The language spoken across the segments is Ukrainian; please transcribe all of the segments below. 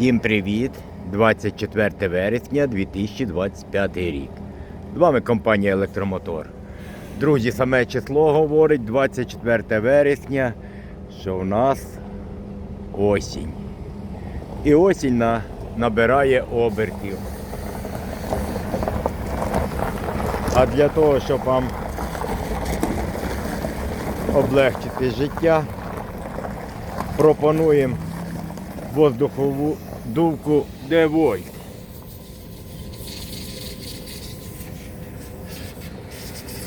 Всім привіт! 24 вересня 2025 рік. З вами компанія Електромотор. Друзі, саме число говорить 24 вересня, що в нас осінь. І осінь на- набирає обертів. А для того, щоб вам облегчити життя, пропонуємо воздухову дувку Девольт.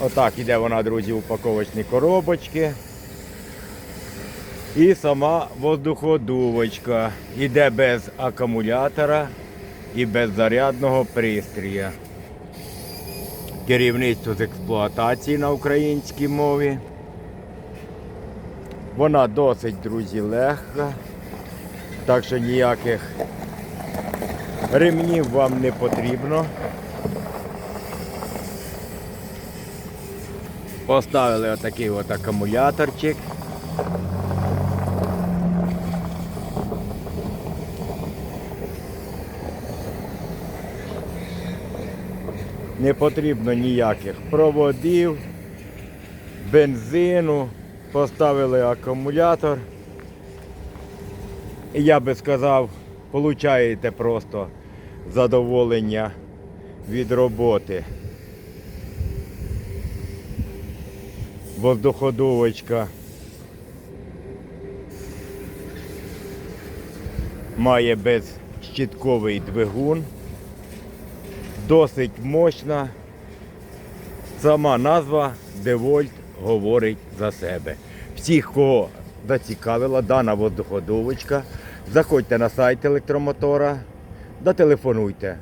Отак іде вона, друзі, упаковочні коробочки. І сама воздуходувочка іде без акумулятора і без зарядного пристрія. Керівництво з експлуатації на українській мові. Вона досить, друзі, легка. Так що ніяких ремнів вам не потрібно. Поставили отакий от акумуляторчик. Не потрібно ніяких проводів, бензину. Поставили акумулятор. Я би сказав, получаєте просто задоволення від роботи. Воздуходувочка має безщітковий двигун, досить мощна. Сама назва Девольт говорить за себе. Всіх, кого зацікавила дана воздуходувочка, заходьте на сайт електромотора, зателефонуйте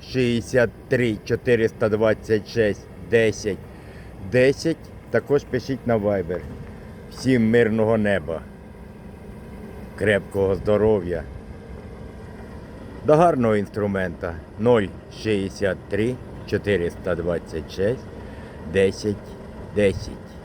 063 426 10 10. Також пишіть на Viber. Всім мирного неба, крепкого здоров'я. До гарного інструмента 063 426 10 10.